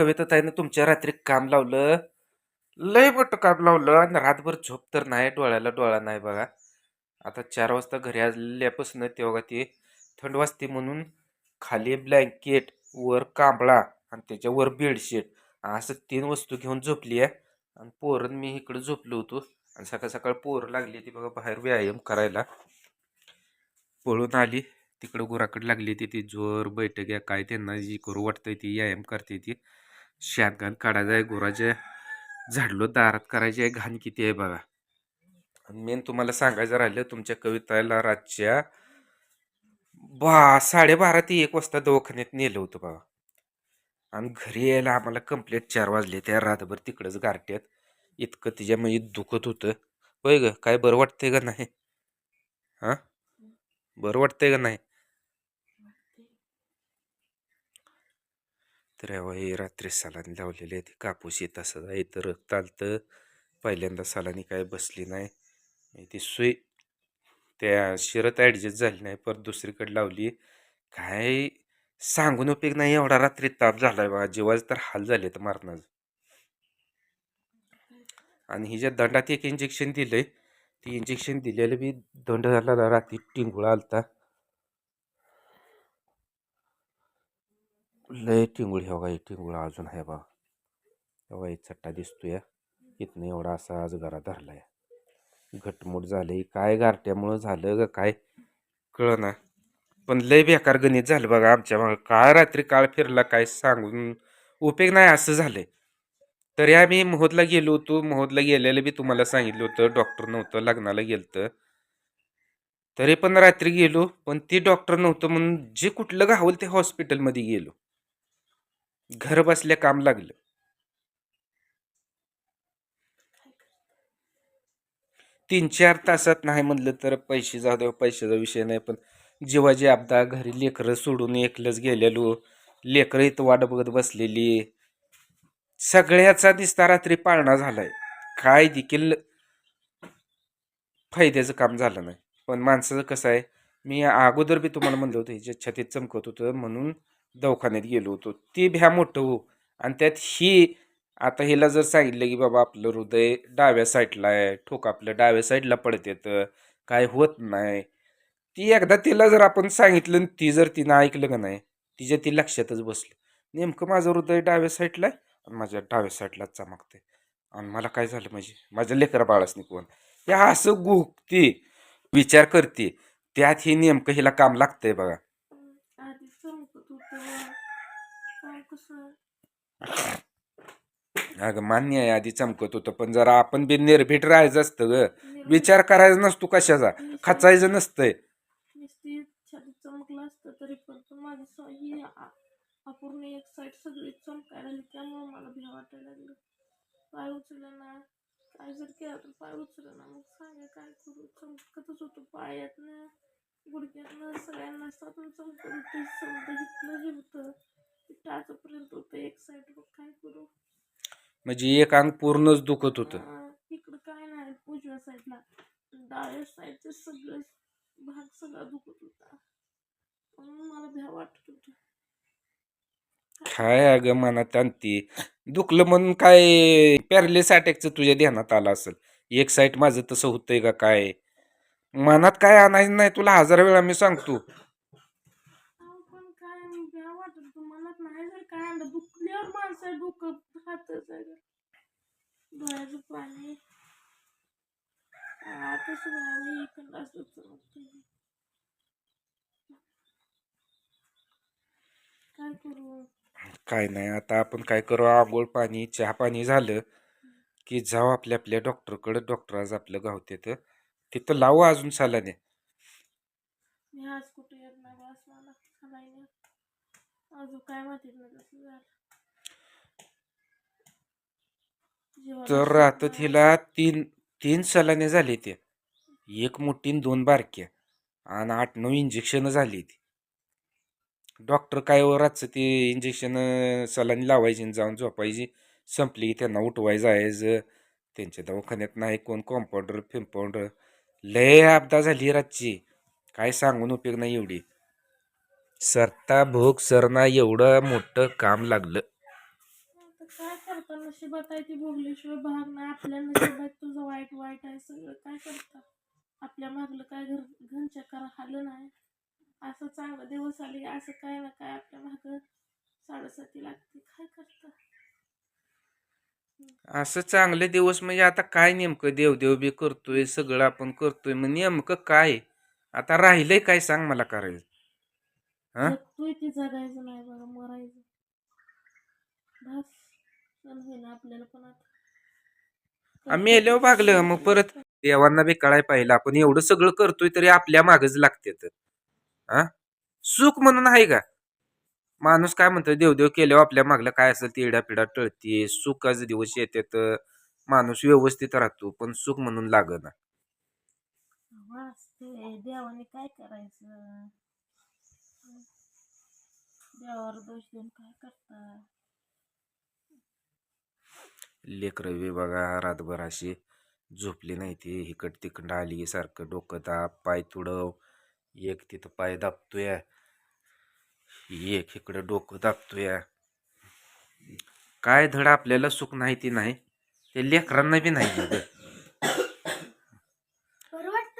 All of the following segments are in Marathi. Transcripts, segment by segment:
कविताताईनं तुमच्या रात्री काम लावलं? लय मोठं काम लावलं आणि रातभर झोप तर नाही डोळ्याला डोळा नाही बघा. आता चार वाजता घरी आल्यापासून तेव्हा ती थंड वाजते म्हणून खाली ब्लँकेट वर कांबळा आणि त्याच्यावर बेडशीट असं तीन वस्तू घेऊन झोपली आहे. आणि पोरं मी इकडे झोपलो होतो. आणि सकाळ सकाळ पोरं लागली ती बघा बाहेर व्यायाम करायला. पळून आली. तिकडं गुराकडे लागली ती ती जोर बैठक आहे. काय त्यांना जी करू वाटतंय ती व्यायाम करते ती. शेणघाण काढायचं आहे गुराचे झाडलो दारात करायची आहे घाण किती आहे बघा. आणि मेन तुम्हाला सांगायचं राहिलं तुमच्या कविताला रातच्या बा साडेबारा ते एक वाजता दवाखान्यात नेलं होतं बघा. आणि घरी यायला आम्हाला कंप्लेट चार वाजले त्या रातभर तिकडंच गारट्यात. इतकं तिच्या म्हणजे दुखत होतं. होय ग काय बरं वाटतंय का नाही? हां? बरं वाटतंय का नाही? तर हे रात्री सालानी लावलेले आहेत कापूस येत असं आहे तर रक्त आलतं. पहिल्यांदा सालानी काय बसली नाही. ती सुई त्या शिरत ॲडजस्ट झाली नाही परत दुसरीकडे लावली. काय सांगून उपयोग नाही एवढा रात्री ताप झालाय बा. जीवाचे तर हाल झाले तर मारणाचं. आणि हिच्या दंडात एक इंजेक्शन दिलं आहे ती इंजेक्शन दिलेलं बी दंड झाला रात्री टिंगुळा आलता. लय टिंगुळ हे बघा टिंगुळा अजून आहे बा तेव्हा एक चट्टा दिसतोय. इथनं एवढा असा आज घरा धरलाय. घटमूट झाली काय गारट्यामुळं झालं ग काय? कळ ना पण लय बेकार गणित झालं बघा आमच्या मागं. काळ रात्री काळ फिरला काय सांगून उपयोग नाही असं झालंय. तरी आम्ही मोहदला गेलो होतो. मोहदला गेलेलं बी तुम्हाला सांगितलं होतं. डॉक्टर नव्हतं लग्नाला गेलतं. तरी पण रात्री गेलो. पण ते डॉक्टर नव्हतं म्हणून जे कुठलं गावल ते हॉस्पिटलमध्ये गेलो. घर बसल्या काम लागलं. तीन चार तासात नाही म्हणलं तर पैसे जाऊ द्या पैशाचा विषय नाही पण जीवाची आपदा घरी लेकरं सोडून एकलंच गेलेलो लेकरं इथं वाट बघत बसलेली सगळ्याचा दिसता रात्री पाळणा झालाय. काय देखील फायद्याचं काम झालं नाही. पण माणसाचं कसं आहे मी अगोदर बी तुम्हाला म्हणलं होतं ह्याच्या छातीत चमकत होतं म्हणून दवाखान्यात गेलो होतो. ती भ्या मोठं हो. आणि त्यात ही आता हिला जर सांगितलं की बाबा आपलं हृदय डाव्या साईडला आहे ठोक आपलं डाव्या साईडला पडते तर काय होत नाही. ती एकदा तिला जर आपण सांगितलं आणि ती जर तिनं ऐकलं का नाही तिच्या ती लक्षातच बसलं. नेमकं माझं हृदय डाव्या साईडला आहे आणि माझ्या डाव्या साईडलाच चमकते आणि मला काय झालं म्हणजे माझ्या लेकरा बाळासनी कोण. हे असं गुगती विचार करते. त्यात हे नेमकं हिला काम लागतंय बघा आधी चमकत होतं काय कसं अगं मान्य आहे आधी चमकत होतं पण जरा आपण बी निर्भीट राहायचं असतं ग. विचार करायचा नसतो कशाचा खचायचं नसतंय. चमकलं असतं तरी पण माझी ही अपूर्ण एक साईड सगळी चमकायला लागली त्यामुळे मला भ्या वाटायला लागलं. पाय उचलला ना काय जर केलं तर पाय उचलला ना मग सांगा काय करू? चमकतच होतं पायातनं गुडघ्यातनं सगळ्यांना समजा इथलं हे होतं टाचपर्यंत होतं एक साईड मग काय करू. म्हणजे एक अंग पूर्णच दुखत होतं. इकडं काय नाही उजव्या साईडला डाव्या साईडचे सगळे भाग सगळा दुखत होता. म्हणून मला भ्या वाटत होत. काय अगं मनात आणते. दुखलं म्हणून काय पॅरलेस अटॅकचं तुझ्या ध्यानात आलं असेल. एक साईड माझं तसं होतंय का काय? मनात काय आणायचं नाही तुला हजार वेळा मी सांगतो. काय नाही आता आपण काय करू? आंघोळ पाणी चहा पाणी झालं की जाऊ आपल्या आपल्या डॉक्टरकडे. डॉक्टर आज आपलं गावते तर तिथं लावू अजून सालाने. मी आज कुठे येत नाही बस मला खालायला अजून काय माहिती नाही कसं झालं जीवाला तर आता. तिला तीन तीन सलाने झाले ते. एक मोठी आणि दोन बारक्या आणि आठ नऊ इंजेक्शन झाली ती. डॉक्टर काय वर रातचं ते इंजेक्शन सलानी लावायची आणि जाऊन झोपायची. संपली की त्यांना उठवाय जायचं त्यांच्या दवाखान्यात नाही कोण कॉम्पाऊंडर फिम्पाऊंडर लय आपदा झाली रातची. काय सांगून उपयोग नाही एवढी. सरता भोग सरना एवढं मोठं काम लागलं. काय करता? नशिबात आहे ती भोगल्याशिवाय भाग नाही. आपल्या नशिबात तुझं वाईट वाईट आहे सगळं. काय करता? आपल्या मागलं काय घर घरच्या करा आलं नाही. असं चांगलं दिवस आले असं काय ना काय आपल्या मागं साडेसाती लागते. काय करता? असं चांगले दिवस म्हणजे आता काय नेमकं देवदेव बी करतोय सगळं आपण करतोय मग नेमकं काय? आता राहिलंय काय सांग मला करायचं. हा? जगतोय ते जगायचं नाही बघा मरायचं. बस सण होईना आपल्याला पण आता. आम्ही मेल्यावर भागलं मग परत देवांना बी कळाय पाहिजे आपण एवढं सगळं करतोय तरी आपल्या मागच लागते तर. हा? सुख म्हणून आहे का? माणूस काय म्हणतो देवदेव केल्यावर आपल्या मागलं काय असेल ते पिढा टळते. सुखाचे दिवस येतात माणूस व्यवस्थित राहतो पण सुख म्हणून लागना. वाचते देवाने काय करायचं? देवावर दोष देऊन काय करता लेकरं बघा रातभर अशी झोपली नाही ती इकड तिकड आली सारखं डोकं दाब पाय तुडव एक तिथं पाय दाबतोय. एक इकडं डोकं दाबतोय. काय धड आपल्याला सुख नाही ती नाही. ते लेकरांना बी नाही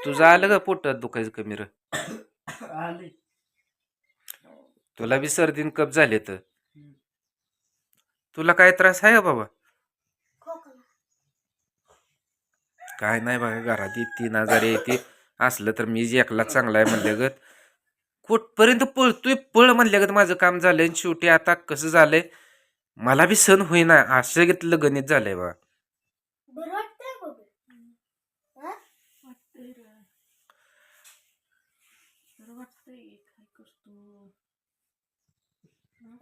तुझं आलं का पोटात दुखायचं कमी र. आले. तुला बी सर्दीन कप झाले तर तुला काय त्रास आहे का बाबा? काय नाही बघा घरात ही तीन हजार येते असलं तर मी जे एकला चांगला आहे म्हणल्यागत कुठपर्यंत पळतोय पळ म्हणल्यागत माझं काम झालंय आणि शेवटी आता कसं झालंय? मला बी सण होईना. असं घेतलं गणित झालंय करतो?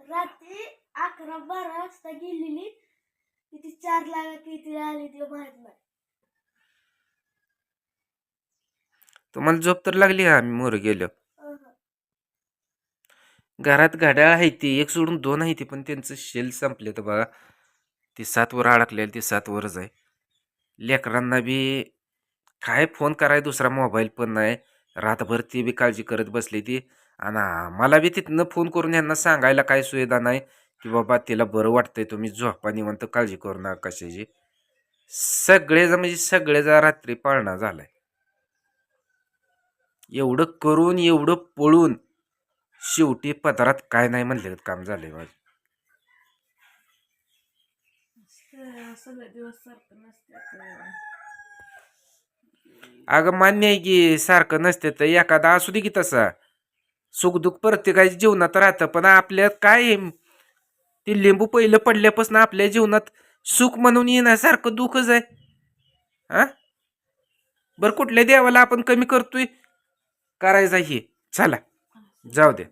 रात्री अकरा बारा वाजता गेलेली किती चार लागा किती आली ते माहीत नाही. तुम्हाला झोप तर लागली आम्ही मोर गेलो. घरात घड्याळ आहे ती एक सोडून दोन आहे ती पण त्यांचं शेल संपले तर बघा. ती सात वर अडकलेली ती सात वरच आहे. लेकरांना बी काय फोन कराय दुसरा मोबाईल पण नाही. रातभर ती बी काळजी करत बसली ती. आणि मला बी तिथनं फोन करून यांना सांगायला काय सुविधा नाही की बाबा तिला बरं वाटतंय तुम्ही झोपा निवंत काळजी करू नका कशाची. सगळेजा म्हणजे सगळेजा रात्री पाळणा झालाय. एवढं करून एवढं पळून शेवटी पदरात काय नाही म्हणले काम झालंय माझं. अगं मान्य आहे की सारखं नसते तर एखादा असू दे की तसा. सुखदुःख प्रत्येकाच्या जीवनात राहतं पण आपल्यात काय? ते लिंबू पहिलं पडल्यापासून आपल्या जीवनात सुख म्हणून येण्यासारखं दुःखच आहे. हा बरं कुठल्या देवाला आपण कमी करतोय? करायचा हे चला. जाऊ दे.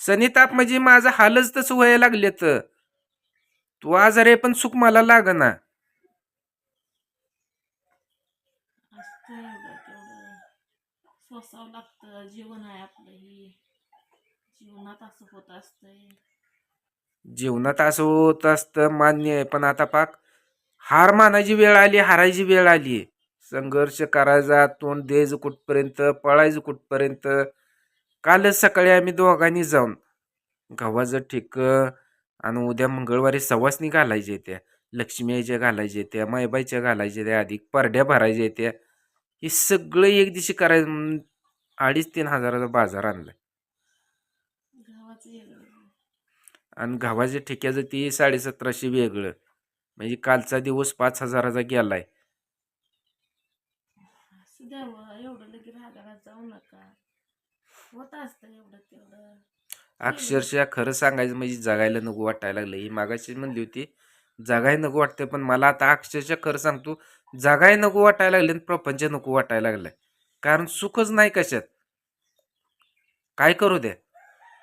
सनिताप म्हणजे माझं हालच तसं व्हायला लागले तर तू आजारी आहे पण सुख मला लागना. असतं एवढं तेवढं. सोसावं लागतं जीवन आहे आपलं ही. जीवनात असं होत असतंय. जीवनात असं होत असतं मान्य आहे. पण आता पाक हार मानायची वेळ आली हारायची वेळ आली. संघर्ष करायचा तोंड द्यायचं कुठपर्यंत पळायचं कुठपर्यंत? कालच सकाळी आम्ही दोघांनी जाऊन गव्हाचं ठिक आणि उद्या मंगळवारी सवासनी घालायच्या त्या लक्ष्मी आईच्या घालायच्या त्या मायबाईच्या घालायच्या त्या अधिक परड्या भरायच्या त्या. हे सगळं एक दिवशी करायचं म्हणून अडीच तीन हजाराचा बाजार आणलाय आणि गव्हाच्या ठेक्याचं ती साडेसतराशे वेगळं. म्हणजे कालचा दिवस पाच हजाराचा गेलाय. द्यावं एवढं लगेच रागाला जाऊ नका. होत असतं एवढं तेवढं. अक्षरशः खरं सांगायचं म्हणजे जगायला नको वाटायला लागलं. ही मागाशी म्हणली होती जगाय नको वाटतंय पण मला आता अक्षरशः खरं सांगतो जगाय नको वाटायला लागले आणि प्रपंच नको वाटायला लागलाय. कारण सुखच नाही कशात. काय करू द्या.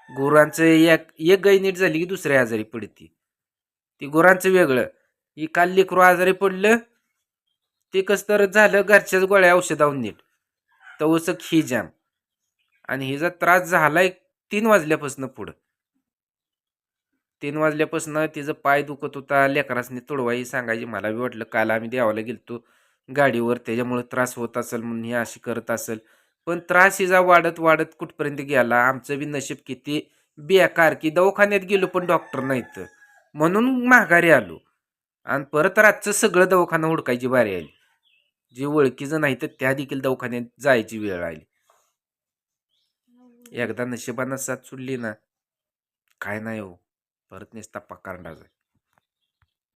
गुरांचं एक एक गाय नीट झाली की दुसऱ्या आजारी पडती. ती गुरांचं वेगळं. ही काल लेकरू आजारी पडलं ते कसं तर झालं घरच्याच गोळ्या औषधावून नीट. तवसक ही जाम. आणि हिचा त्रास झालाय तीन वाजल्यापासून पुढं. तीन वाजल्यापासून तिचं पाय दुखत होता लेकरासनी तुडवाई सांगायची. मला बी वाटलं काल आम्ही देवाला गेलतो गाडीवर त्याच्यामुळे त्रास होत असेल म्हणून ही अशी करत असेल. पण त्रास हिचा वाढत वाढत कुठपर्यंत गेला आमचं बी नशीब किती बेकार की दवाखान्यात गेलो पण डॉक्टर नाहीत. म्हणून माघारी आलो. आणि परत रातचं सगळं दवाखाना हुडकायची बारी आली. जे ओळखीचं नाही तर त्या देखील दवाखान्यात जायची वेळ आली एकदा नशिबानं साथ सुटली ना काय नाही हो परत नुसता पकारंडाच आहे.